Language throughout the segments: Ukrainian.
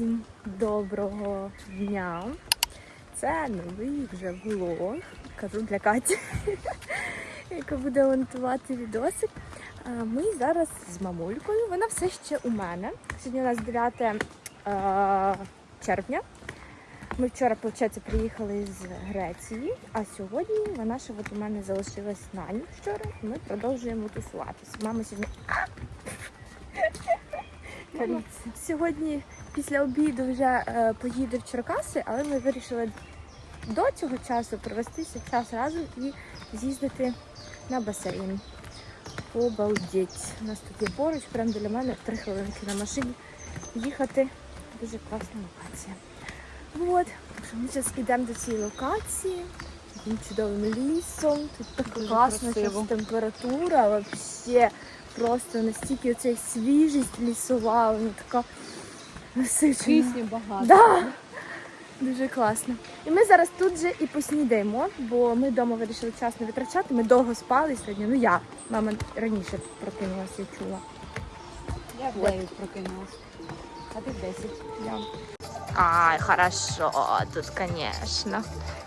Всім доброго дня. Це новий вже влог. Кажу для Каті, яка буде монтувати відосик. Ми зараз з мамулькою. Вона все ще у мене. Сьогодні у нас 9 е, червня. Ми вчора, виходить, приїхали з Греції, а сьогодні вона ще от у мене залишилась на ніч вчора. і Ми продовжуємо тусуватися. Мама сьогодні. Сьогодні після обіду вже е, поїде в Черкаси, але ми вирішили до цього часу провестися час разом і з'їздити на басейн. Обалдеть. У нас тут є поруч, прямо біля мене три хвилинки на машині їхати. Дуже класна локація. От, що ми зараз йдемо до цієї локації. Таким чудовим лісом. Тут Дуже класна температура, взагалі просто настільки оця свіжість лісова, вона така насичена. Кисню багато. Да. Дуже класно. І ми зараз тут же і поснідаємо, бо ми вдома вирішили час не витрачати. Ми довго спали сьогодні. Ну я, мама раніше прокинулася, я чула. Я в 9 прокинулась. А ти в 10. Я. Ай, хорошо, тут, конечно.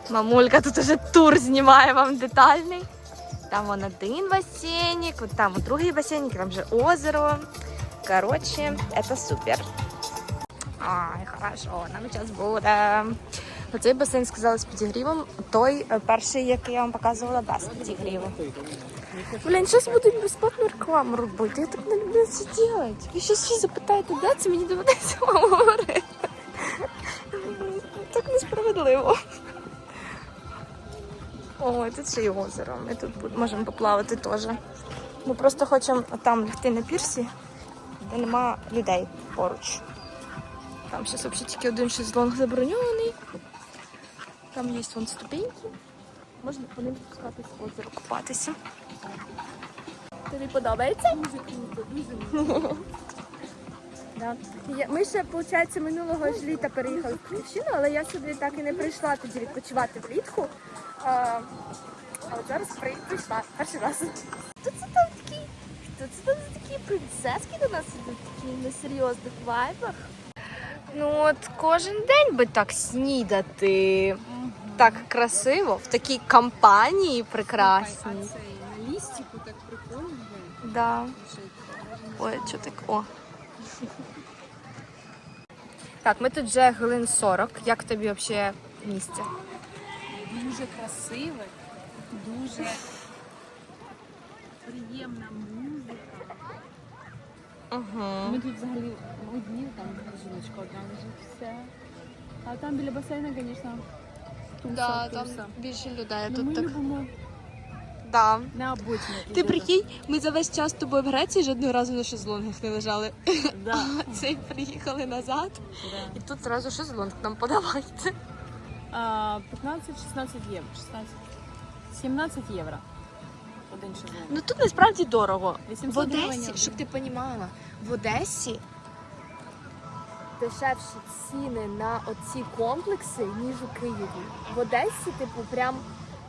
Мамулька тут уже тур знімає вам детальний. Там вон один басейник, вот там вот другий басейник, там же озеро. Короче, это супер. Ай, хорошо, нам зараз буде. Оцей басейн сказали з підігрівом, той е, перший, який я вам показувала, без підігріву. Блін, щось будуть безплатну рекламу робити. Я так не люблю це робити. Ви щось всі запитаєте, де це мені доведеться вам говорити. Так несправедливо. Ой, тут ще й озеро. Ми тут можемо поплавати теж. Ми просто хочемо там лягти на пірсі, де нема людей поруч. Там зараз взагалі тільки один шезлонг заброньований. Там є вон ступеньки. Можна по ним спускатись в озеро купатися. Тобі подобається? Да. Я- Ми ще, виходить, минулого ж літа переїхали в Київщину, але я сюди так і не прийшла тоді відпочивати влітку. А, а от зараз прийшла перший раз. Хто це там такі? Хто це там такі принцески до нас ідуть такі на серйозних вайбах? Ну от кожен день би так снідати. Так красиво, в такій компанії прекрасній. А цей на лістику так прикольно. Да. Ой, що так? О. Так, ми тут вже хвилин 40. Як тобі взагалі місце? Дуже красиве, дуже приємна музика. Угу. Ми тут взагалі одні, там жіночка одна лежить, все. А там біля басейну, звісно, туса, Да, туса. там більше людей. Ну, Тут ми так. любимо Да. на обочині. Ти прикинь, ми за весь час з тобою в Греції жодного разу на шезлонгах не лежали. Да. А цей приїхали назад. да. І тут одразу шезлонг нам подавайте. А, 15-16 євро. 16. 17 євро. Шезлонг. Ну тут насправді дорого. В Одесі, гривень. щоб ти розуміла, в Одесі дешевші ціни на оці комплекси, ніж у Києві. В Одесі, типу, прям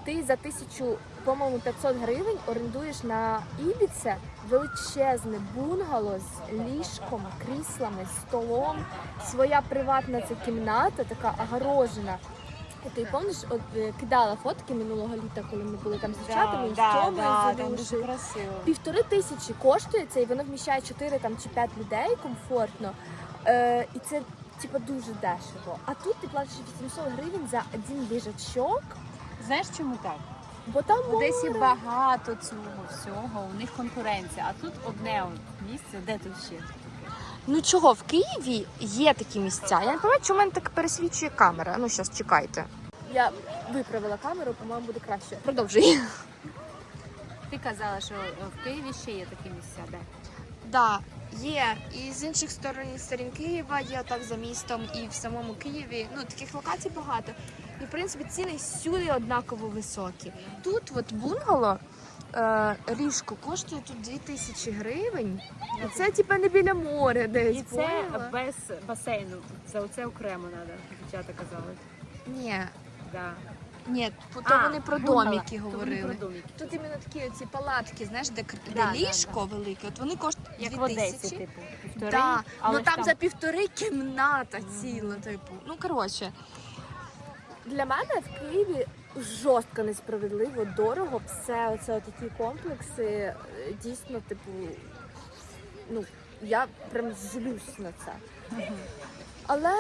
ти за тисячу, по-моєму, 500 гривень орендуєш на Ібіце величезне бунгало з ліжком, кріслами, столом, своя приватна ця кімната, така огорожена. Ти пам'ятаєш, от е, кидала фотки минулого літа, коли ми були там з дівчатами, і з Тьомою, з там Ілюшею. дуже красиво. Півтори тисячі коштує це, і воно вміщає 4 там, чи 5 людей комфортно. Е, і це типу, дуже дешево. А тут ти платиш 800 гривень за один ліжачок, Знаєш чому так? бо там В Одесі море. багато цього всього, у них конкуренція, а тут одне от місце, де тут ще? Ну чого, в Києві є такі місця. Я не пам'ятаю, чому мене так пересвічує камера. Ну, зараз чекайте. Я виправила камеру, по-моєму, буде краще. Продовжуй. Ти казала, що в Києві ще є такі місця, де? Да, є. І з інших сторон сторін Києва є так за містом і в самому Києві. Ну таких локацій багато. І в принципі ціни всюди однаково високі. Тут от бунгало. Е, ліжко коштує тут 2000 гривень. І це типа не біля моря десь. І це поняла? без басейну. Це оце окремо треба, дівчата казали. Ні, Да. ні, то А, вони про бунгало. домики То вони говорили. про домики. Тут іменно такі оці палатки, знаєш, де, кр- де Да, да, ліжко велике, от вони коштують Як в 2000. Одесі, типу. півтори. Да, але ну ж там, за півтори кімната ціла, типу. Ну коротше. Для мене в Києві жорстко несправедливо, дорого. Все оце такі комплекси. е, Дійсно, типу, ну, я прям злюсь на це. Але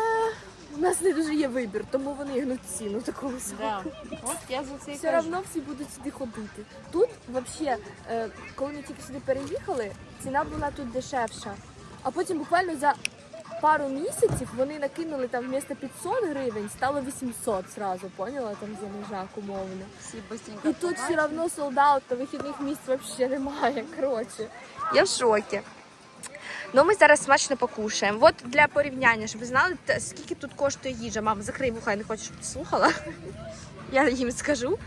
у нас не дуже є вибір, тому вони гнуть ціну таку високу. Да. От я за це і Все кажу. одно всі будуть сюди ходити. Тут взагалі, коли ми тільки сюди переїхали, ціна була тут дешевша. А потім буквально за пару місяців вони накинули там вмісто 500 гривень, стало 800 зразу, поняла? Там за межак умовно. Всі быстренько І тут все одно солдат, та вихідних місць взагалі немає. Коротше. Я в шокі. Ну, ми зараз смачно покушаємо. От для порівняння, щоб ви знали, скільки тут коштує їжа. Мам, закрий вуха, я не хочу, щоб ти слухала. Я їм скажу.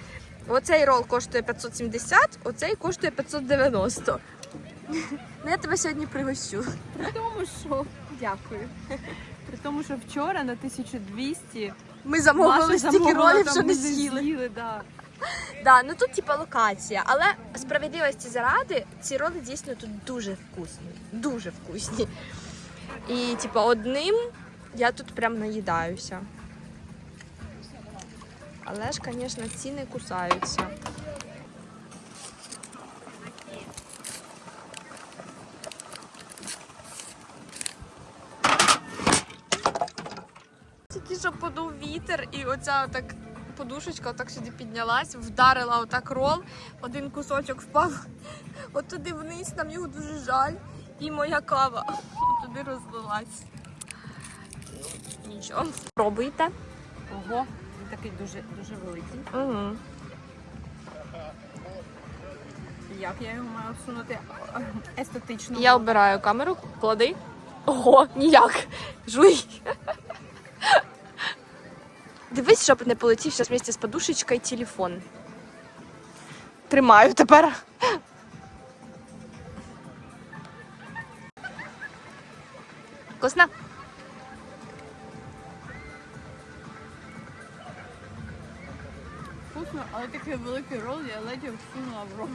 Оцей рол коштує 570, оцей коштує 590. Ну, я тебе сьогодні пригощу. При тому, що дякую. При тому, що вчора на 1200 Ми замовили Маша стільки замовила, ролів, там що не ми з'їли. з'їли, да. Да, ну тут типа локація, але справедливості заради ці роли дійсно тут дуже вкусні. Дуже вкусні. І типа одним я тут прям наїдаюся. Але ж, звісно, ціни кусаються. Тільки що подув вітер, і оця так подушечка отак сюди піднялась, вдарила отак рол, один кусочок впав от туди вниз, нам його дуже жаль. І моя кава туди розлилась. Ну, Нічого. Пробуйте. Ого, він такий дуже, дуже великий. Угу. Як я його маю всунути естетично? Я обираю камеру, клади. Ого, ніяк. Жуй. Дивись, щоб не полетів зараз вместе з подушечкою телефон. Тримаю тепер. Вкусно? Вкусно, але такий великий рол, я ледь всунула в рот.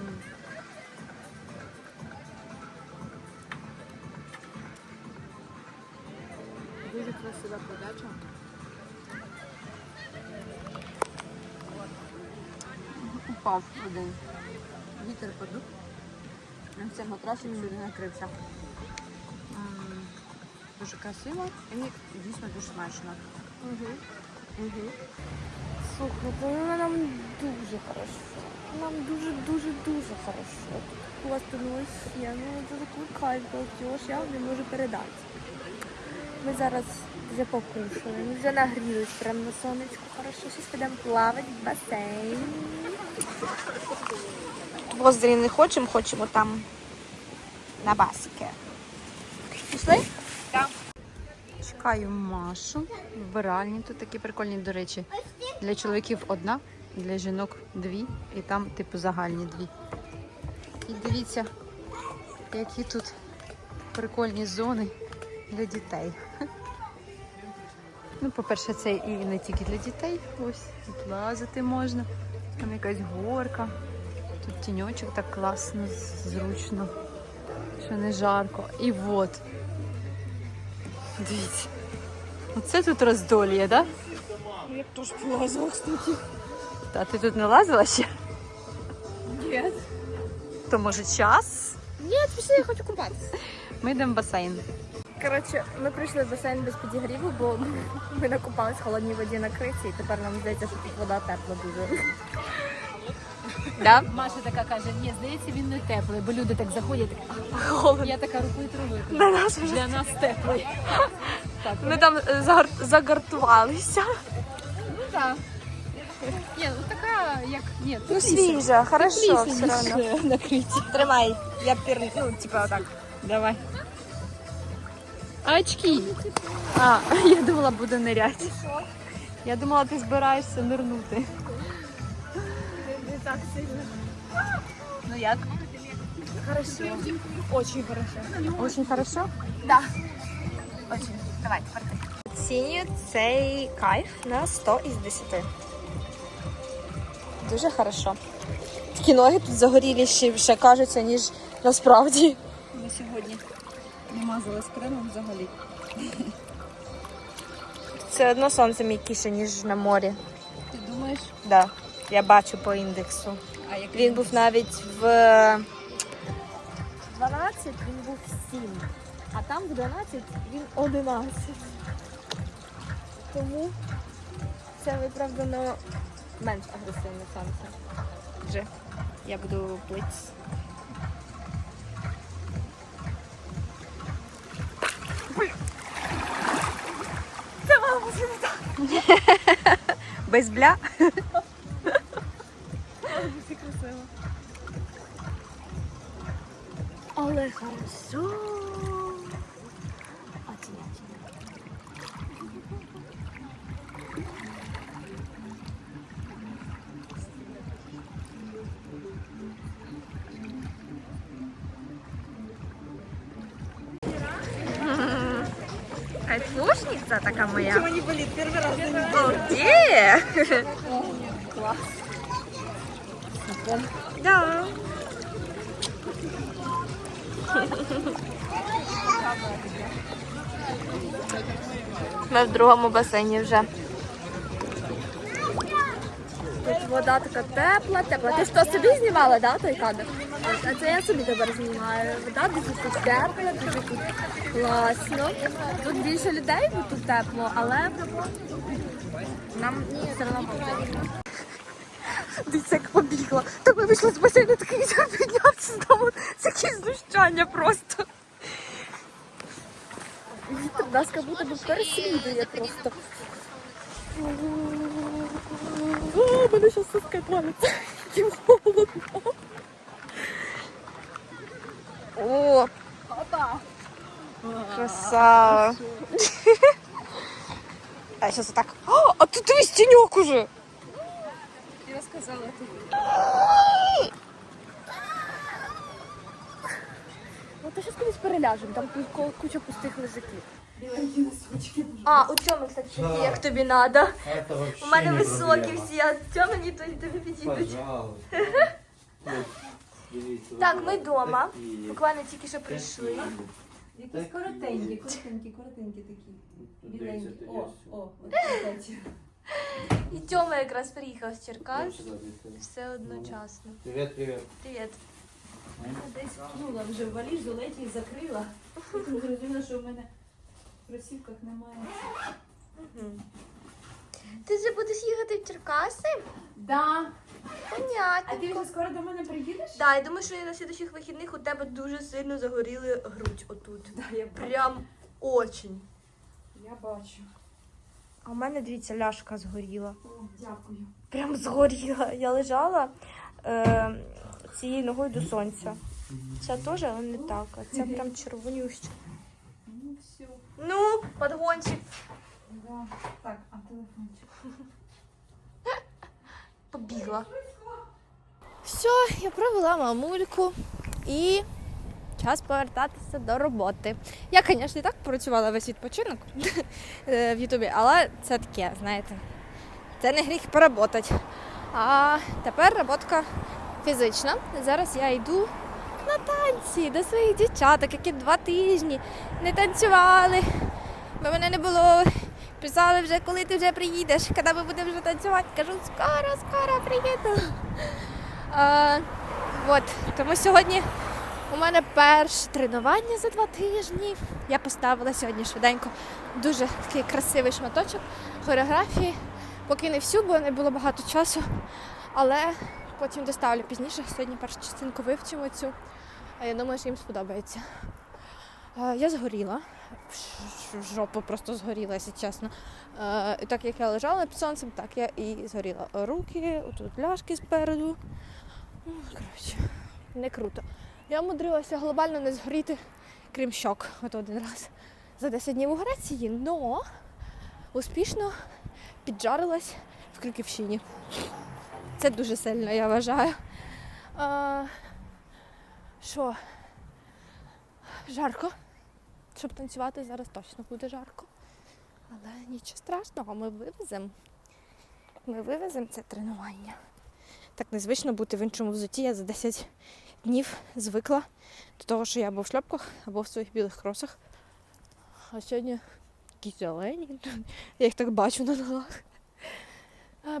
Дуже красива подача. Упав один. Вітер подув. На все матрасик сюди накрився. Дуже красиво і дійсно дуже смачно. Угу. Угу. Слухайте, ну нам дуже хорошо. Нам дуже, дуже, дуже хорошо. У вас тут вообще, ну це такий кайф балдеж, я вам не можу передати. Ми зараз вже покушали, ми вже нагрілись прямо на сонечку. Хорошо, зараз підемо плавати в басейн. В озері не хочемо, хочемо там на баски. Пішли? Так. Чекаю Машу в вбиральні. Тут такі прикольні, до речі. Для чоловіків одна, для жінок дві, і там, типу, загальні дві. І дивіться, які тут прикольні зони для дітей. Ну, по-перше, це і не тільки для дітей. Ось тут лазити можна. Там якась горка. Тут тіньочок так класно, зручно, що не жарко. І от. Дивіться. Оце тут роздоліє, так? Я теж полазила, кстати. Да? Та ти тут не лазила ще? Ні. То може час? Ні, пішли, я хочу купатися. Ми йдемо в басейн. Коротше, ми прийшли в басейн без підігріву, бо ми накупались в холодній воді на криці, і тепер нам здається, що тут вода тепла дуже. Да? Маша така каже, ні, здається, він не теплий, бо люди так заходять. Так, Холодно. я така рукою трогаю. Для нас вже. Для нас теплий. Так, Ми там е, загар- загартувалися. ну так. Ні, ну така, як. Ні, Ну, свіжа, хорошо, все одно. ніж. Тримай, я пір... ну, типа отак. Давай. А очки? А, я думала, буду ниряти. Я думала, ти збираєшся нирнути. Не так сильно. Ну як? Хорошо. Очень хорошо. Очень хорошо? Да. Очень. Давай, тепер ти. Оцінюю цей кайф на 100 із 10. Дуже хорошо. Такі ноги тут загоріліші ще кажуться, ніж насправді. ми сьогодні не мазалась кремом взагалі. Все одно сонце м'якіше, ніж на морі. Ти думаєш, Да. Я бачу по індексу. а як Він був навіть в 12, він був 7. А там в 12 він 11. Тому це виправдано менш агресивне сонце. Вже я буду плитись. Без бля? Айфушница такая моя. Чому не болить? Перший раз не Балде! Клас. Да. Ми в другому басейні вже. Тут вода така тепла, тепла. Ти що собі знімала, да, той кадр? А це я собі тепер знімаю. Вода дуже тут тепла, дуже тут класно. Тут більше людей, бо тут тепло, але нам все одно Дивіться, як побігла. То ми вийшли з басейну, такий вітер піднявся знову. Це якесь знущання просто. Вітер нас як би переслідує просто. О, мене зараз соска палиться. Як холодно. О, красава. А зараз отак. О, а тут дивись тіньок уже. Ти розказала ти. Ну то зараз кудись переляжемо, там ку- куча пустих лежаків. А, у цьому, кстати, такі, як тобі надо. У мене не високі проблема. всі, а темні, то й тобі підійдуть. Пожалуйста. Так, ми вдома. Буквально тільки що прийшли. Якісь коротенькі, коротенькі, коротенькі такі. Біленькі. О, о, от такі. І Тьома якраз приїхав з Черкас. Все одночасно. Привет, привет. Привіт. Я десь вкинула вже в валізу, ледь її закрила. Зрозуміла, що в мене в кросівках немає. Ти вже будеш їхати в Черкаси? Да. А ти вже скоро до мене приїдеш? Да, я думаю, що на слідучих вихідних у тебе дуже сильно загоріли грудь отут. Да, я бачу. Прям очень. Я бачу. А у мене, дивіться, ляшка згоріла. О, дякую. Прям згоріла. Я лежала е, цією ногою до сонця. Це теж але не так, а це прям червонюще. Ну все. Ну, подгончик. Да. Так, а телефончик. Побігла. Все, я провела мамульку і час повертатися до роботи. Я, звісно, і так працювала весь відпочинок е, в Ютубі, але це таке, знаєте, це не гріх поработати. А тепер роботка фізична. Зараз я йду на танці до своїх дівчаток, які два тижні не танцювали, бо мене не було. Писали вже, коли ти вже приїдеш, коли ми будемо вже танцювати. Кажу, скоро, скоро приїду. А, от, тому сьогодні у мене перше тренування за два тижні. Я поставила сьогодні швиденько дуже такий красивий шматочок хореографії. Поки не всю, бо не було багато часу. Але потім доставлю пізніше. Сьогодні першу частинку вивчимо цю. Я думаю, що їм сподобається. Я згоріла. Жопа просто згоріла, якщо чесно. Е, і так як я лежала під сонцем, так я і згоріла. Руки, тут пляшки спереду. Коротше, не круто. Я умудрилася глобально не згоріти, крім щок, от один раз за 10 днів у Греції, но успішно піджарилась в Крюківщині. Це дуже сильно, я вважаю. А, Що? Жарко. Щоб танцювати зараз точно буде жарко. Але нічого страшного, ми вивеземо. Ми вивеземо це тренування. Так незвично бути в іншому взутті. Я за 10 днів звикла до того, що я або в шльопках, або в своїх білих кросах. А сьогодні якісь зелені. Я їх так бачу на ногах.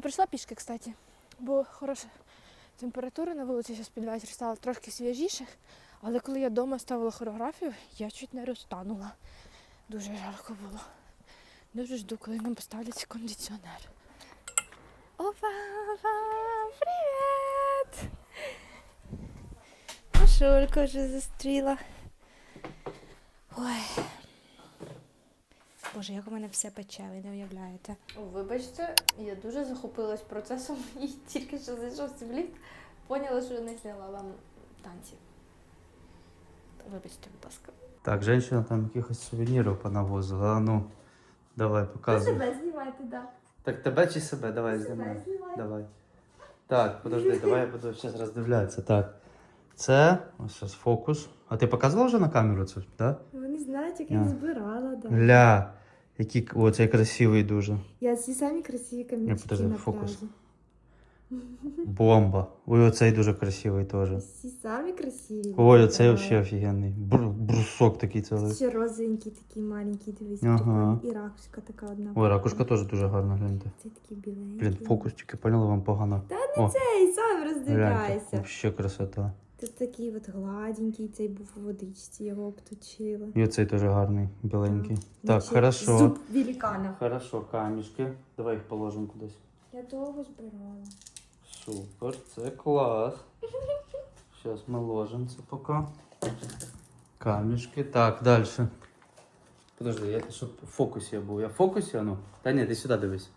Прийшла пішки, кстати, бо хороша температура на вулиці зараз під вечір стало трошки свіжіше. Але коли я вдома ставила хореографію, я чуть не розтанула. Дуже жарко було. Дуже жду, коли нам поставлять кондиціонер. Опа, привіт! Машульку вже зустріла. Ой. Боже, як у мене все пече, ви не уявляєте. Вибачте, я дуже захопилась процесом і тільки що зайшов в ліфт, поняла, що не зняла вам танці. Вибачте, будь ласка. Так, женщина там якихось сувенірів понавозила. А ну, давай, показуй. знімайте, так. Так тебе чи себе? Давай знімай. Давай. Так, подожди, давай я буду зараз роздивлятися. Так. Це ось зараз фокус. А ти показувала вже на камеру це? Да? Вони знають, як я їх збирала, да. Гля. Який, о, цей красивий дуже. Я всі самі красиві камінчики подожди, на фокус. пляжі. Бомба. Ой, оцей дуже красивий теж. Всі самі красиві. Ой, оцей взагалі офігенний. Бру- брусок такий цілий. Ще розовенький, такий маленький, дивись, Ага. прикольний. І ракушка така одна. Ой, ракушка теж дуже гарна, гляньте. Це такий біленький. Блін, фокус тільки поняла вам погано. Та О, Ей, сам роздивляйся. вообще красота. Тут такий от гладенький, цей був у водичці, його обточила. І оцей теж гарний, біленький. Так, Наче хорошо. Зуб великана. Хорошо, камішки. Давай їх положимо кудись. Я довго збирала. Супер, це клас. Зараз ми ложимо це поки. Камішки. Так, далі. Подожди, я, щоб в фокусі я був. Я в фокусі, а ну? Та ні, ти сюди дивись.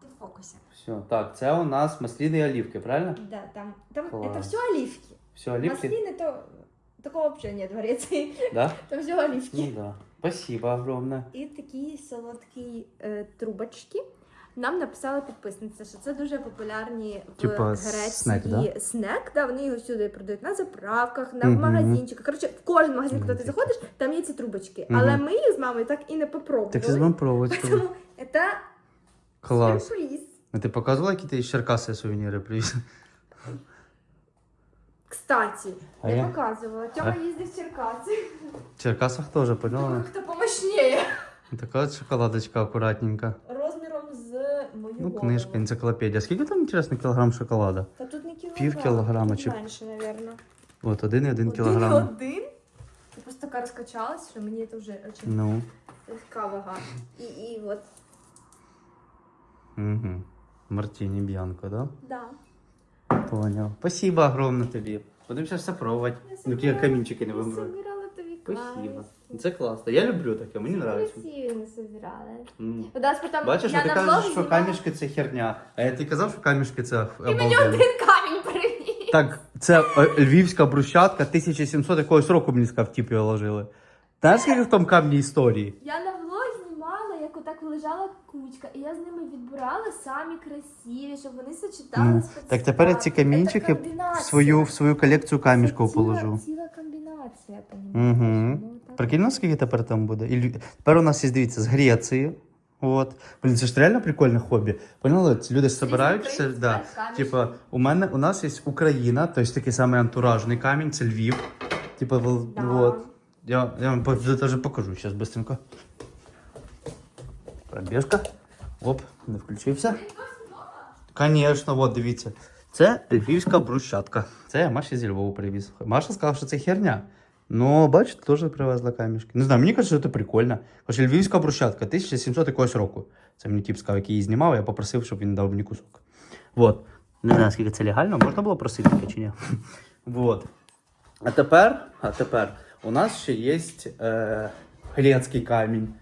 Ти в фокусі. Все, так, це у нас масліни і олівки, правильно? Да, там, там Класс. это все оливки. Все, олівки? Маслины то такого вообще нет в Греции. Да? Там все оливки. Ну да. Спасибо огромное. І такі солодкі е, трубочки. Нам написала підписниця, що це дуже популярні в Типа Греції снек, да? снек. Да, вони його всюди продають на заправках, на Мгм. магазинчиках. Коротше, в кожен магазин, куди ти Мгм. заходиш, там є ці трубочки. Мгм. Але ми їх з мамою так і не попробували. Так сейчас будем пробовать. Тому це Класс. сюрприз. А ты показывала какие-то из Черкасы сувениры привез? Кстати, А я я? показувала. Тьома їздив в Черкаси. В Черкасах тоже, поняла? Хто помощніє. Такая вот шоколадочка аккуратненько. Мою Ну, голову. книжка, энциклопедия. Сколько там, интересно, килограмм шоколада? Та тут не кілограм. Пів кілограма тут чи- менше, напевно. Вот, один и один Один килограмм. один. Я просто така розкачалась, що мені це вже дуже Ну, легка вага. І, і от, угу. Мартини Бьянко, да? да. Понял. Спасибо огромное тебе. Будем сейчас все. Ну, какие камінчики не тобі Спасибо. Це класно. Я люблю таке, мені нравиться. Красиві не собирала. М. У нас потім Бачиш, я ти на кажеш, що камішки це херня. А я ти казав, що камішки це І мені обалденно. один камінь привіз. Так, це е, львівська брусчатка 1700 якогось року мені сказав, типу ложили. Знаєш, скільки в тому камні історії? Я влог як лежала кучка, і я з ними відбирала самі красиві, щоб вони Ну, сочеталися. так тепер ці камінчики в свою, в свою колекцію камішків положу. Ціла комбінація, понімаєш? Угу. Ну, так. Прикинь, скільки тепер там буде? І, лю- тепер у нас є, дивіться, з Греції. От. Блін, це ж реально прикольне хобі. Поняли? Ці люди збираються. українські Да. камішки. Типа, у мене у нас є Україна, тобто такий самий антуражний камінь, це Львів. Типа, вол- Да. вот. Я, я вам даже покажу зараз быстренько. Пробіжка. Оп, не включився. Звісно, от дивіться. Це львівська брусчатка. Це я Маші зі Львову привіз. Маша сказала, що це херня. Ну, бачите, теж привезла камішки. Не знаю, мені кажуть, що це прикольно. Каже, львівська брусчатка, 1700 якогось року. Це мені тип сказав, який її знімав, я попросив, щоб він дав мені кусок. Вот. Не знаю, скільки це легально, можна було просити таке чи ні. Вот. А тепер, а тепер у нас ще є е, грецький камінь.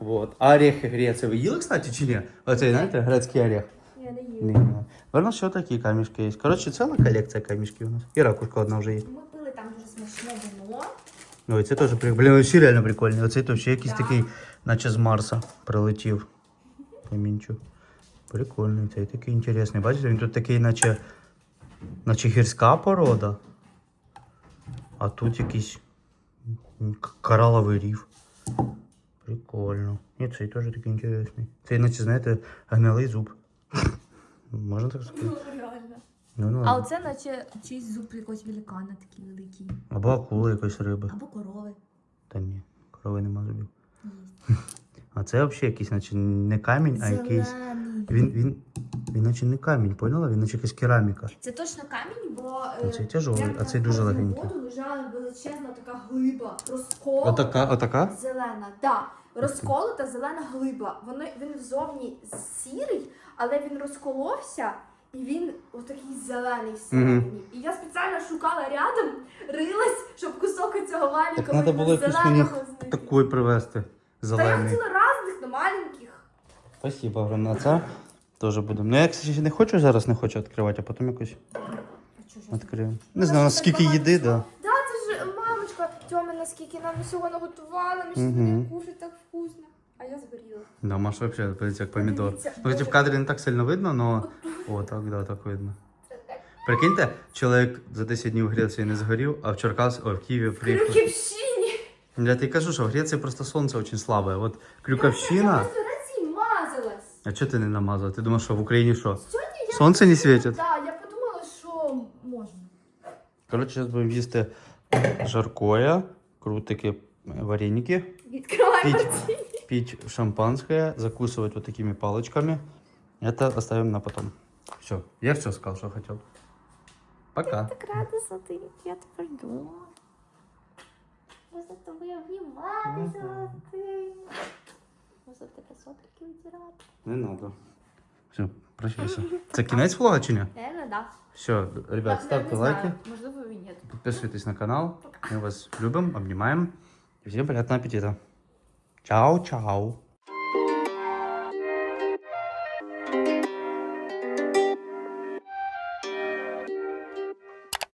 Вот. А орехи Греції ви їли, кстати, чи ні? Оцей, знаєте, грецький орех. Я не їла. Ні, ні. Верно, ще такі камішки є. Коротше, ціла колекція камішків у нас. І ракушка одна вже є. Ми пили там дуже смачне вино. Ой, це теж прикольно. Блін, оці реально прикольні. Оцей то ще якийсь Да. такий, наче з Марса прилетів. Камінчик. Прикольний, цей такий інтересний. Бачите, він тут такий, наче, наче гірська порода. А тут якийсь м, к- кораловий ріф. Прикольно. І цей теж такий інтересний. Цей, наче, знаєте, гнилий зуб. Можна так сказати? Ну, реально. Ну, ну, А оце наче чийсь зуб якогось великана такий великий. Або акули якоїсь риби. Або корови. Та ні, корови нема зубів. Є. А це взагалі якийсь, наче не камінь, а якийсь. Він, він, він наче не камінь, поняла? Він наче якась кераміка. Це точно камінь, бо е, Оцей тяжелий, прямо а цей на дуже кожну легенький. воду лежала величезна така глиба, розколота. Отака, отака? Зелена, так. Розколота зелена глиба. Воно він зовні сірий, але він розколовся і він отакий зелений всередині. І я спеціально шукала рядом, рилась, щоб кусок цього Так маленького треба було зеленого знайти. такої привезти. Та я хотіла разних, але маленьких. Спасибо, огромне. Це теж будемо. Ну я, кстати, не хочу зараз, не хочу відкривати, а потім якось відкриємо. Ну, Не знаю, наскільки їди, всього. да. Да, це ж мамочка Тьома, наскільки нам всього наготувала, ми ще будемо кушати так вкусно. А я згоріла. Да, Маша вообще, подивіться, як помідор. Подивіться, Ну, кстати, в кадрі не так сильно видно, но... О, так, да, так видно. Прикиньте, чоловік за 10 днів в Греції не згорів, а в Черкас, о, в Києві приїхав. Крюківщині! Я тобі кажу, що в Греції просто сонце дуже слабе. От Я Крюковщина. просто разі мазалась. А чого ти не намазала? Ти думаєш, що в Україні що? Сьогодні я... Сонце не світить? Так, я подумала, що можна. Коротше, зараз будемо їсти жаркое, крутики, е, вареники, Відкриваємо Піть. ці. пить шампанское, закусывать вот такими палочками. Это оставим на потом. Все, я все сказал, что хотел. Пока. Так рада за ти, я тепер дома. Я за тобою обніматися, ти. За тебе сотки витирати. Не надо. Все, прощайся. Це кінець влога чи ні? Наверное, да. Все, ребят, ставте лайки, Можливо, і ні. підписуйтесь на канал. Мы вас любим, обнимаем. І всем приятного аппетита. Чао-чао.